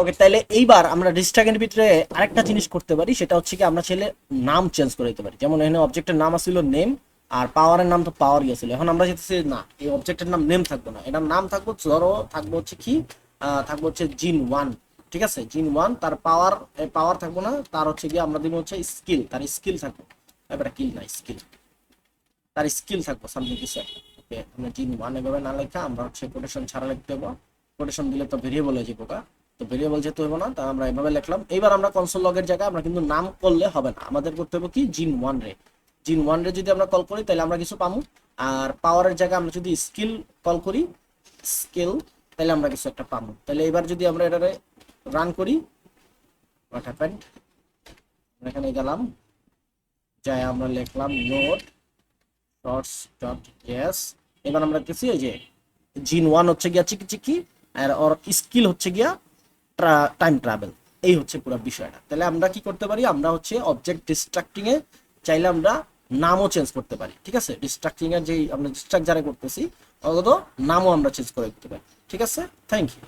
ওকে তাহলে এইবার আমরা ডিস্ট্রাক্টের ভিতরে আরেকটা জিনিস করতে পারি, সেটা হচ্ছে কি আমরা ছেলে নাম চেঞ্জ করে দিতে পারি। যেমন এখানে অবজেক্টের নাম আসছিল নেম আর পাওয়ারের নাম তো পাওয়ার গিয়েছিল এখন আমরা যেতেছি না, এই অবজেক্টের নাম নেম থাকবে না। এটার নাম থাকব, ধরো, থাকব হচ্ছে কি থাকব হচ্ছে জিন ওয়ান ঠিক আছে? জিন ওয়ান তার পাওয়ার পাওয়ার থাকব না, তার হচ্ছে গিয়ে আমরা দিব হচ্ছে স্কিল তার স্কিল থাকব। এবারে কিল না স্কিল তার স্কিল থাকব সামথিং কিছু ওকে জিন ওয়ান এভাবে না লেখা, আমরা হচ্ছে কোটেশন ছাড়া লিখতে দেবো কোটেশন দিলে তো ভেরিয়েবল হয়ে যাব তো ভেরিয়েবল যেহেতু হইব না, তা আমরা এভাবে লিখলাম। এইবার আমরা কনসোল লগের জায়গায় আমরা কিন্তু নাম করলে হবে না। আমাদের করতে হবে কি? জিন ওয়ান রে জিন ওয়ান রে যদি আমরা কল করি, তাহলে আমরা কিছু পাবো আর পাওয়ারের জায়গায় আমরা যদি স্কিল কল করি স্কিল তাহলে আমরা কিছু একটা পাবো তাহলে এবার যদি আমরা এটারে রান করি হোয়াট হ্যাপেন্ড এখানে গেলাম। যাই আমরা লিখলাম নোট শর্টস ডট এস এবার আমরা দেখছি এই যে জিন ওয়ান হচ্ছে গিয়া চিকি চিকি আর ওর স্কিল হচ্ছে গিয়া টাইম ট্রাভেল এই হচ্ছে পুরো বিষয়টা। তাহলে আমরা কি করতে পারি? আমরা হচ্ছে অবজেক্ট ডিস্ট্রাক্টিং এ চাইলে আমরা নামও চেঞ্জ করতে পারি, ঠিক আছে? ডিস্ট্রাক্টিং এর যেই আমরা ডিস্ট্রাক্ট যারা করতেছি অত নামও আমরা চেঞ্জ করে দিতে পারি, ঠিক আছে? Thank you